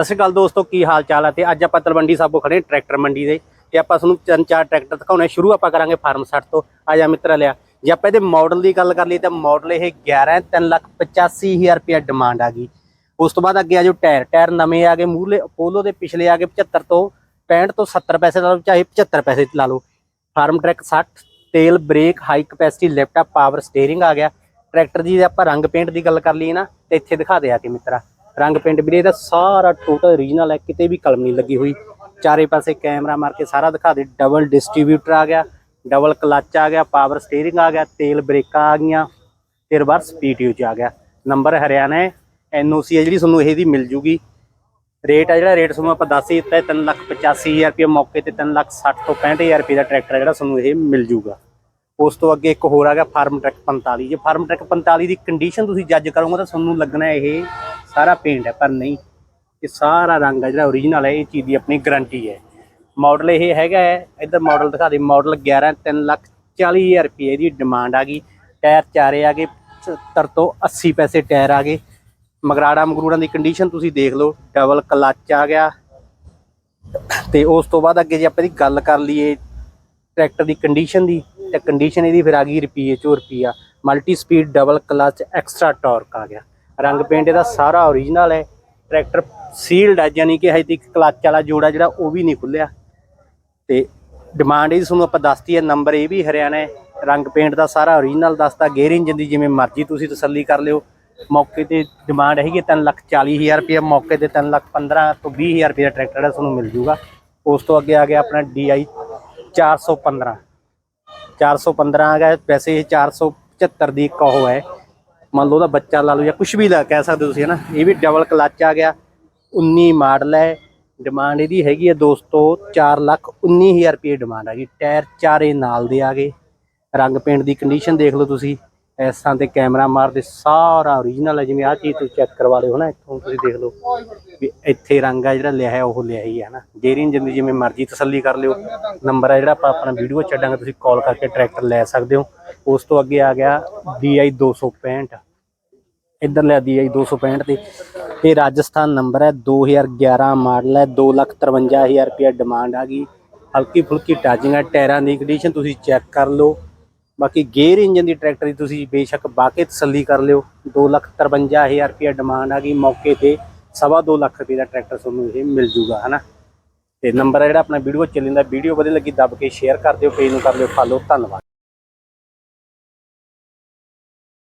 ਸਤਿ ਸ਼੍ਰੀ ਅਕਾਲ ਦੋਸਤੋ, ਕੀ ਹਾਲ ਚਾਲ ਹੈ ਤੇ ਅੱਜ ਆਪਾਂ ਤਲਵੰਡੀ ਸਾਬੋ ਖੜੇ ਟਰੈਕਟਰ ਮੰਡੀ ਦੇ। ਤੇ ਆਪਾਂ ਤੁਹਾਨੂੰ ਤਿੰਨ ਚਾਰ ਟਰੈਕਟਰ ਦਿਖਾਉਣੇ ਸ਼ੁਰੂ ਆਪਾਂ ਕਰਾਂਗੇ ਫਾਰਮ 60 ਤੋਂ। ਆ ਜਾ ਮਿੱਤਰ ਲਿਆ। ਜੇ ਆਪਾਂ ਇਹਦੇ ਮਾਡਲ ਦੀ ਗੱਲ ਕਰ ਲਈ ਤਾਂ ਮਾਡਲ ਇਹ 11 ਹੈ 385000 ਰੁਪਏ ਡਿਮਾਂਡ ਆ ਗਈ। ਉਸ ਤੋਂ ਬਾਅਦ ਅੱਗੇ ਆ ਜੋ ਟਾਇਰ। ਟਾਇਰ ਨਵੇਂ ਆ ਗਏ, ਮੂਹਰਲੇ ਅਪੋਲੋ ਦੇ ਪਿਛਲੇ ਆ ਗਏ 75 ਤੋਂ 65 ਤੋਂ 70 ਪੈਸੇ ਲਾ ਲਓ, ਚਾਹੇ 75 ਪੈਸੇ ਲਾ ਲਓ। ਫਾਰਮ ਟਰੈਕ 60 ਤੇਲ ਬ੍ਰੇਕ ਹਾਈ ਕਪੈਸਿਟੀ ਲੈਪਟਾਪ ਪਾਵਰ ਸਟੀਅਰਿੰਗ ਆ ਗਿਆ। ਟਰੈਕਟਰ ਦੀ ਆਪਾਂ ਰੰਗ ਪੇਂਟ ਦੀ ਗੱਲ ਕਰ ਲਈਏ ਨਾ, ਤੇ ਇੱਥੇ ਦਿਖਾ ਦੇ ਆ ਕੇ ਮਿੱਤਰਾ। ਰੰਗ ਪੇਂਟ ਵੀਰੇ, ਇਹਦਾ ਸਾਰਾ ਟੋਟਲ ਓਰੀਜਨਲ ਹੈ, ਕਿਤੇ ਵੀ ਕਲਮ ਨਹੀਂ ਲੱਗੀ ਹੋਈ। ਚਾਰੇ ਪਾਸੇ ਕੈਮਰਾ ਮਾਰ ਕੇ ਸਾਰਾ ਦਿਖਾ ਦੇ। ਡਬਲ ਡਿਸਟ੍ਰੀਬਿਊਟਰ ਆ ਗਿਆ ਡਬਲ ਕਲਚ ਆ ਗਿਆ ਪਾਵਰ ਸਟੀਅਰਿੰਗ ਆ ਗਿਆ, ਤੇਲ ਬ੍ਰੇਕਾਂ ਆ ਗਈਆਂ ਤੇ ਰਿਵਰਸ ਪੀਟੀਓ ਚ ਆ ਗਿਆ। ਨੰਬਰ ਹਰਿਆਣਾ ਹੈ ਐਨਓਸੀ ਹੈ ਜਿਹੜੀ ਤੁਹਾਨੂੰ ਇਹਦੀ ਮਿਲ ਜੂਗੀ। ਰੇਟ ਆ ਜਿਹੜਾ ਰੇਟ ਤੁਹਾਨੂੰ ਆਪਾਂ ਦੱਸ ਹੀ ਦਿੱਤਾ ਹੈ 385000 ਰੁਪਏ ਮੌਕੇ ਤੇ 3600 ਤੋਂ 65000 ਰੁਪਏ ਦਾ ਟਰੈਕਟਰ ਜਿਹੜਾ ਤੁਹਾਨੂੰ ਇਹ ਮਿਲ ਜੂਗਾ। ਉਸ ਤੋਂ ਅੱਗੇ ਇੱਕ ਹੋਰ ਆ ਗਿਆ ਫਾਰਮ ਟਰੈਕ 45 ਜੇ ਫਾਰਮ ਟਰੈਕ 45 ਦੀ ਕੰਡੀਸ਼ਨ ਤੁਸੀਂ ਜੱਜ ਕਰੋਗੇ ਤਾਂ ਤੁਹਾਨੂੰ ਲੱਗਣਾ ਇਹ ਸਾਰਾ ਪੇਂਟ ਹੈ, ਪਰ ਨਹੀਂ। ਇਹ ਸਾਰਾ ਰੰਗ ਹੈ, ਜਿਹੜਾ ਓਰੀਜਨਲ ਹੈ, ਇਹ ਚੀਜ਼ ਦੀ ਆਪਣੀ ਗਾਰੰਟੀ ਹੈ। ਮਾਡਲ ਇਹ ਹੈਗਾ ਹੈ, ਇੱਧਰ ਮਾਡਲ ਦਿਖਾ ਦੇ ਮਾਡਲ 11 3 ਲੱਖ 40000 ਰੁਪਏ ਦੀ ਡਿਮਾਂਡ ਆ ਗਈ। ਟਾਇਰ ਚਾਰੇ ਆ ਗਏ 70 ਤੋਂ 80 ਪੈਸੇ ਟਾਇਰ ਆ ਗਏ। ਮਗਰਾੜਾ ਮਗਰੂੜਾਂ ਦੀ ਕੰਡੀਸ਼ਨ ਤੁਸੀਂ ਦੇਖ ਲਓ ਡਬਲ ਕਲੱਚ ਆ ਗਿਆ। ਤੇ ਉਸ ਤੋਂ ਬਾਅਦ ਅੱਗੇ ਜੇ ਆਪਾਂ ਇਹਦੀ ਗੱਲ ਕਰ ਲਈਏ ਟਰੈਕਟਰ ਦੀ ਕੰਡੀਸ਼ਨ ਦੀ, ਤੇ ਕੰਡੀਸ਼ਨ ਇਹਦੀ ਫਿਰ ਆ ਗਈ ਰੁਪਈਏ ਚੋਂ ਰੁਪਈਆ। Multi speed double clutch extra torque ਆ ਗਿਆ। ਰੰਗ ਪੇਂਟ ਇਹਦਾ ਸਾਰਾ ਓਰੀਜਨਲ ਹੈ। ਟਰੈਕਟਰ ਸੀਲਡ ਹੈ ਯਾਨੀ ਕਿ ਹਜੇ ਤੱਕ ਕਲਚ ਵਾਲਾ ਜੋੜਾ ਜਿਹੜਾ ਉਹ ਵੀ ਨਹੀਂ ਖੁੱਲਿਆ। ਤੇ ਡਿਮਾਂਡ ਇਹਦੀ ਤੁਹਾਨੂੰ ਆਪਾਂ ਦੱਸਤੀ ਹੈ ਨੰਬਰ ਇਹ ਵੀ ਹਰਿਆਣਾ ਹੈ। ਰੰਗ ਪੇਂਟ ਦਾ ਸਾਰਾ ਓਰੀਜਨਲ ਦੱਸਤਾ ਗੇਅਰ ਇੰਜਨ ਦੀ ਜਿਵੇਂ ਮਰਜ਼ੀ ਤੁਸੀਂ ਤਸੱਲੀ ਕਰ ਲਿਓ। ਮੌਕੇ ਤੇ ਡਿਮਾਂਡ ਹੈਗੀ 3 ਲੱਖ 40 ਹਜ਼ਾਰ ਰੁਪਏ ਮੌਕੇ ਤੇ 3 ਲੱਖ 15 ਤੋਂ 20 ਹਜ਼ਾਰ ਰੁਪਏ ਦਾ ਟਰੈਕਟਰ ਜਿਹੜਾ ਤੁਹਾਨੂੰ ਮਿਲ ਜੂਗਾ। ਉਸ ਤੋਂ ਅੱਗੇ ਆ ਗਿਆ ਆਪਣਾ DI 415 415 ਆ ਗਿਆ ਵੈਸੇ ਇਹ 475 ਦੀ ਇੱਕ ਉਹ ਹੈ। ਮੰਨ ਲਓ ਉਹਦਾ ਬੱਚਾ ਲਾ ਲਓ ਜਾਂ ਕੁਝ ਵੀ ਲਾ, ਕਹਿ ਸਕਦੇ ਹੋ ਤੁਸੀਂ, ਹਨਾ? ਇਹ ਵੀ ਡਬਲ ਕਲਚ ਆ ਗਿਆ। 19 ਮਾਡਲ ਹੈ। ਡਿਮਾਂਡ ਇਹਦੀ ਹੈਗੀ ਹੈ ਦੋਸਤੋ 4 ਲੱਖ 19000 ਰੁਪਏ ਡਿਮਾਂਡ ਹੈਗੀ ਟਾਇਰ ਚਾਰੇ ਨਾਲ ਦੇ ਆ ਗਏ। ਰੰਗ ਪੇਂਟ ਦੀ ਕੰਡੀਸ਼ਨ ਦੇਖ ਲਓ ਤੁਸੀਂ। ਐਸਾਂ ਤੇ ਕੈਮਰਾ ਮਾਰਦੇ ਸਾਰਾ ਓਰੀਜਨਲ ਹੈ। ਜਿਵੇਂ ਆਹ ਚੀਜ਼ ਤੁਸੀਂ ਚੈੱਕ ਕਰਵਾ ਲਿਓ, ਹਨਾ? ਇੱਥੋਂ ਤੁਸੀਂ ਦੇਖ ਲਓ ਵੀ ਇੱਥੇ ਰੰਗ ਆ ਜਿਹੜਾ ਲਿਆ ਹੈ, ਉਹ ਲਿਆ ਹੀ ਹੈ ਨਾ ਗੇਰੀ ਇੰਜਨ ਦੀ ਜਿਵੇਂ ਮਰਜ਼ੀ ਤਸੱਲੀ ਕਰ ਲਿਓ। ਨੰਬਰ ਆ ਜਿਹੜਾ ਆਪਾਂ ਆਪਣਾ ਵੀਡੀਓ ਛੱਡਾਂਗੇ, ਤੁਸੀਂ ਕਾਲ ਕਰਕੇ ਟਰੈਕਟਰ ਲੈ ਸਕਦੇ ਹੋ। ਉਸ ਤੋਂ ਅੱਗੇ ਆ ਗਿਆ DI 265 ਇੱਧਰ ਲਿਆ DI 265 ਤੇ। ਇਹ ਰਾਜਸਥਾਨ ਨੰਬਰ ਹੈ 2011 ਮਾਡਲ ਹੈ 253000 ਰੁਪਏ ਡਿਮਾਂਡ ਆ ਗਈ। ਹਲਕੀ ਫੁਲਕੀ ਟਾਚਿੰਗ ਹੈ, ਟਾਇਰਾਂ ਦੀ ਕੰਡੀਸ਼ਨ ਤੁਸੀਂ ਚੈੱਕ ਕਰ ਲਓ। ਬਾਕੀ ਗੇਅਰ ਇੰਜਨ ਦੀ ਟਰੈਕਟਰ ਦੀ ਤੁਸੀਂ ਬੇਸ਼ੱਕ ਬਾਕੀ ਤਸੱਲੀ ਕਰ ਲਿਓ। 253000 ਰੁਪਏ ਡਿਮਾਂਡ ਆ ਗਈ। ਮੌਕੇ ਤੇ ਸਵਾ ਦੋ ਲੱਖ ਰੁਪਏ ਦਾ ਟਰੈਕਟਰ ਤੁਹਾਨੂੰ ਇਹ ਮਿਲ ਜੂਗਾ, ਹਨਾ? ਤੇ ਨੰਬਰ ਹੈ ਜਿਹੜਾ ਆਪਣਾ ਵੀਡੀਓ ਚੱਲਿੰਦਾ ਵੀਡੀਓ ਵਧੀਆ ਲੱਗੀ, ਦੱਬ ਕੇ ਸ਼ੇਅਰ ਕਰ ਦਿਓ ਪੇਜ ਨੂੰ ਕਰ ਲਿਓ ਫਾਲੋ ਧੰਨਵਾਦ।